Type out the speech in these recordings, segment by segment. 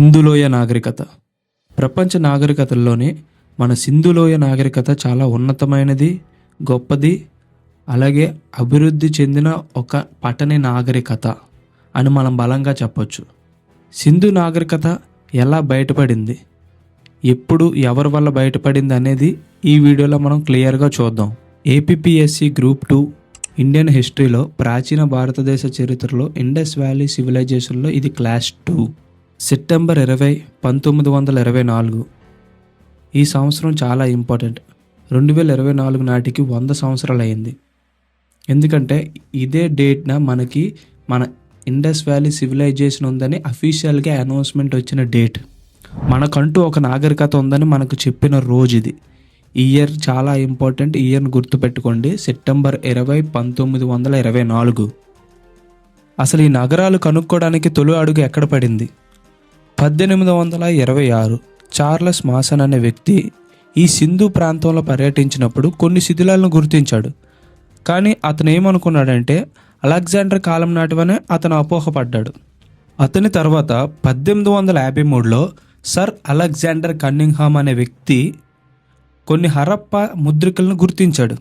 సింధులోయ నాగరికత. ప్రపంచ నాగరికతల్లోనే మన సింధులోయ నాగరికత చాలా ఉన్నతమైనది గొప్పది అలాగే అభివృద్ధి చెందిన ఒక పట్టణ నాగరికత అని మనం బలంగా చెప్పొచ్చు. సింధు నాగరికత ఎలా బయటపడింది? ఎప్పుడు ఎవరి వల్ల బయటపడింది అనేది ఈ వీడియోలో మనం క్లియర్గా చూద్దాం. ఏపీఎస్సి గ్రూప్ టూ ఇండియన్ హిస్టరీలో ప్రాచీన భారతదేశ చరిత్రలో ఇండస్ వ్యాలీ సివిలైజేషన్లో ఇది క్లాస్ టూ. సెప్టెంబర్ ఇరవై పంతొమ్మిది వందల ఇరవై నాలుగు. ఈ సంవత్సరం చాలా ఇంపార్టెంట్. రెండు వేల ఇరవై నాలుగు నాటికి వంద సంవత్సరాలు అయింది. ఎందుకంటే ఇదే డేట్న మనకి మన ఇండస్ వ్యాలీ సివిలైజేషన్ ఉందని అఫీషియల్గా అనౌన్స్మెంట్ వచ్చిన డేట్. మనకంటూ ఒక నాగరికత ఉందని మనకు చెప్పిన రోజు ఇది. ఇయర్ చాలా ఇంపార్టెంట్. ఇయర్ని గుర్తుపెట్టుకోండి. సెప్టెంబర్ ఇరవై పంతొమ్మిది వందల ఇరవై నాలుగు. అసలు ఈ నగరాలు కనుక్కోవడానికి తొలి అడుగు ఎక్కడ పడింది? పద్దెనిమిది వందల ఇరవై ఆరు చార్లెస్ మాసన్ అనే వ్యక్తి ఈ సింధు ప్రాంతంలో పర్యటించినప్పుడు కొన్ని శిథిలాలను గుర్తించాడు. కానీ అతను ఏమనుకున్నాడంటే అలెగ్జాండర్ కాలం నాటివనే అతను అపోహపడ్డాడు. అతని తర్వాత పద్దెనిమిది వందల యాభై మూడులో సర్ అలెగ్జాండర్ కన్నింగ్హామ్ అనే వ్యక్తి కొన్ని హరప్ప ముద్రికలను గుర్తించాడు.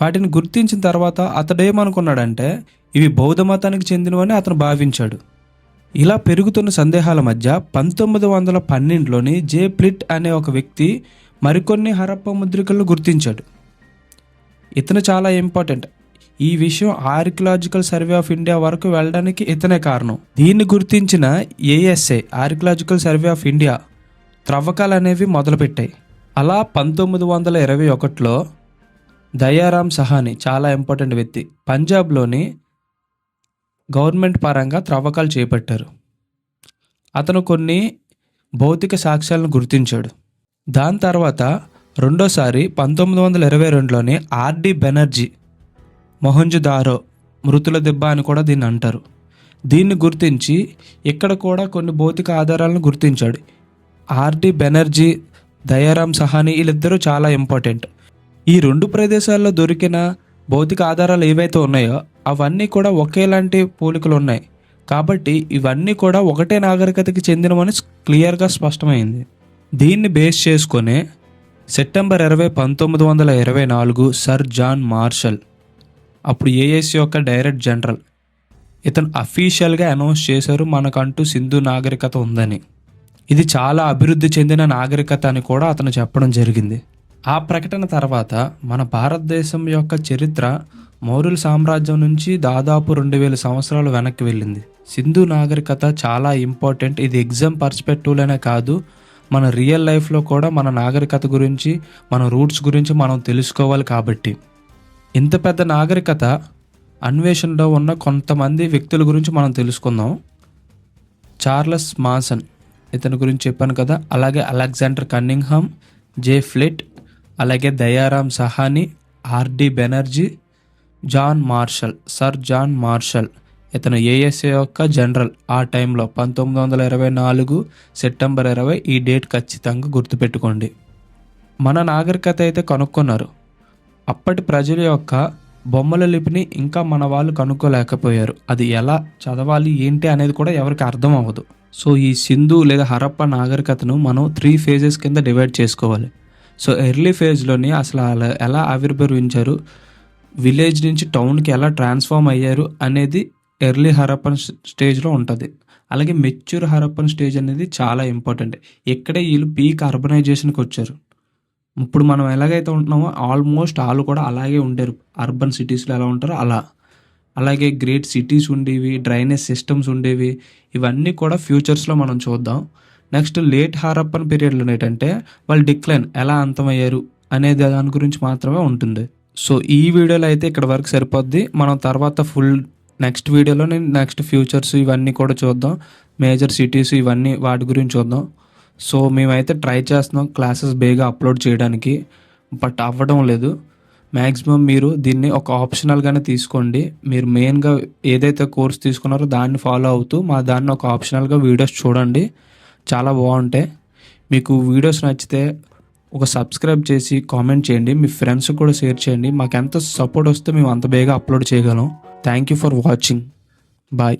వాటిని గుర్తించిన తర్వాత అతడు ఏమనుకున్నాడంటే ఇవి బౌద్ధ మతానికి చెందినవని అతను భావించాడు. ఇలా పెరుగుతున్న సందేహాల మధ్య పంతొమ్మిది వందల పన్నెండులోని జే ప్లిట్ అనే ఒక వ్యక్తి మరికొన్ని హరప్ప ముద్రికలను గుర్తించాడు. ఇతను చాలా ఇంపార్టెంట్. ఈ విషయం ఆర్కియలాజికల్ సర్వే ఆఫ్ ఇండియా వరకు వెళ్ళడానికి ఇతనే కారణం. దీన్ని గుర్తించిన ASA archaeological survey of India త్రవ్వకాలు అనేవి మొదలుపెట్టాయి. అలా పంతొమ్మిది వందల ఇరవై ఒకటిలో దయారాం సహాని చాలా ఇంపార్టెంట్ వ్యక్తి పంజాబ్లోని గవర్నమెంట్ పరంగా త్రవ్వకాలు చేపట్టారు. అతను కొన్ని భౌతిక సాక్ష్యాలను గుర్తించాడు. దాని తర్వాత రెండోసారి పంతొమ్మిది వందల ఇరవై రెండులోని ఆర్డి బెనర్జీ మొహంజుదారో మృతుల దెబ్బ అని కూడా దీన్ని అంటారు. దీన్ని గుర్తించి ఇక్కడ కూడా కొన్ని భౌతిక ఆధారాలను గుర్తించాడు. ఆర్డి బెనర్జీ దయారాం సహాని వీళ్ళిద్దరూ చాలా ఇంపార్టెంట్. ఈ రెండు ప్రదేశాల్లో దొరికిన భౌతిక ఆధారాలు ఏవైతే ఉన్నాయో అవన్నీ కూడా ఒకేలాంటి పోలికలు ఉన్నాయి కాబట్టి ఇవన్నీ కూడా ఒకటే నాగరికతకి చెందినవని క్లియర్గా స్పష్టమైంది. దీన్ని బేస్ చేసుకొని సెప్టెంబర్ ఇరవై పంతొమ్మిది వందల ఇరవై నాలుగు సర్ జాన్ మార్షల్ అప్పుడు ఏఎస్ యొక్క డైరెక్ట్ జనరల్. ఇతను అఫీషియల్గా అనౌన్స్ చేశారు మనకంటూ సింధు నాగరికత ఉందని. ఇది చాలా అభివృద్ధి చెందిన నాగరికత అని కూడా అతను చెప్పడం జరిగింది. ఆ ప్రకటన తర్వాత మన భారతదేశం యొక్క చరిత్ర మౌర్యుల సామ్రాజ్యం నుంచి దాదాపు రెండు వేల సంవత్సరాలు వెనక్కి వెళ్ళింది. సింధు నాగరికత చాలా ఇంపార్టెంట్. ఇది ఎగ్జామ్ పర్స్పెక్టివ్లోనే కాదు మన రియల్ లైఫ్లో కూడా మన నాగరికత గురించి మన రూట్స్ గురించి మనం తెలుసుకోవాలి కాబట్టి. ఇంత పెద్ద నాగరికత అన్వేషణలో ఉన్న కొంతమంది వ్యక్తుల గురించి మనం తెలుసుకుందాం. చార్లస్ మాసన్ ఇతని గురించి చెప్పాను కదా అలాగే అలెగ్జాండర్ కన్నింగ్హామ్ జే ఫ్లిట్ అలాగే Dayaram Sahni RD Banerjee John Marshall sir John Marshall. ఇతను ఏఎస్ఏ యొక్క జనరల్. ఆ టైంలో పంతొమ్మిది వందల ఇరవై నాలుగు సెప్టెంబర్ ఇరవై ఈ డేట్ ఖచ్చితంగా గుర్తుపెట్టుకోండి. మన నాగరికత అయితే కనుక్కున్నారు. అప్పటి ప్రజల యొక్క బొమ్మల లిపిని ఇంకా మన వాళ్ళు కనుక్కోలేకపోయారు. అది ఎలా చదవాలి ఏంటి అనేది కూడా ఎవరికి అర్థం అవ్వదు. సో ఈ సింధు లేదా హరప్ప నాగరికతను మనం త్రీ ఫేజెస్ కింద డివైడ్ చేసుకోవాలి. సో ఎర్లీ ఫేజ్లోని అసలు అలా ఎలా ఆవిర్భవించారు? విలేజ్ నుంచి టౌన్కి ఎలా ట్రాన్స్ఫార్మ్ అయ్యారు అనేది ఎర్లీ హరప్పన్ స్టేజ్లో ఉంటుంది. అలాగే మెచ్యూర్ హరప్పన్ స్టేజ్ అనేది చాలా ఇంపార్టెంట్. ఇక్కడే వీళ్ళు పీక్ అర్బనైజేషన్కి వచ్చారు. ఇప్పుడు మనం ఎలాగైతే ఉంటున్నామో ఆల్మోస్ట్ వాళ్ళు కూడా అలాగే ఉండేరు. అర్బన్ సిటీస్లో ఎలా ఉంటారో అలా. అలాగే గ్రేట్ సిటీస్ ఉండేవి డ్రైనేజ్ సిస్టమ్స్ ఉండేవి. ఇవన్నీ కూడా ఫ్యూచర్స్లో మనం చూద్దాం. నెక్స్ట్ లేట్ హారప్పన్ పీరియడ్లో ఏంటంటే వాళ్ళు డిక్లైన్ ఎలా అంతమయ్యారు అనే దాని గురించి మాత్రమే ఉంటుంది. సో ఈ వీడియోలో అయితే ఇక్కడ వరకు సరిపోద్ది. మనం తర్వాత ఫుల్ నెక్స్ట్ వీడియోలో నేను నెక్స్ట్ ఫ్యూచర్స్ ఇవన్నీ కూడా చూద్దాం. మేజర్ సిటీస్ ఇవన్నీ వాటి గురించి చూద్దాం. సో మేమైతే ట్రై చేస్తున్నాం క్లాసెస్ బేగా అప్లోడ్ చేయడానికి బట్ అవ్వడం లేదు. మ్యాక్సిమం మీరు దీన్ని ఒక ఆప్షనల్గానే తీసుకోండి. మీరు మెయిన్గా ఏదైతే కోర్స్ తీసుకున్నారో దాన్ని ఫాలో అవుతూ మా దాన్ని ఒక ఆప్షనల్గా వీడియోస్ చూడండి. చాలా బాగుంటాయి. మీకు వీడియోస్ నచ్చితే ఒక సబ్స్క్రైబ్ చేసి కామెంట్ చేయండి. మీ ఫ్రెండ్స్ కూడా షేర్ చేయండి. మాకు ఎంత సపోర్ట్ వస్తే మేము అంత బేగా అప్లోడ్ చేయగలం. Thank you for watching bye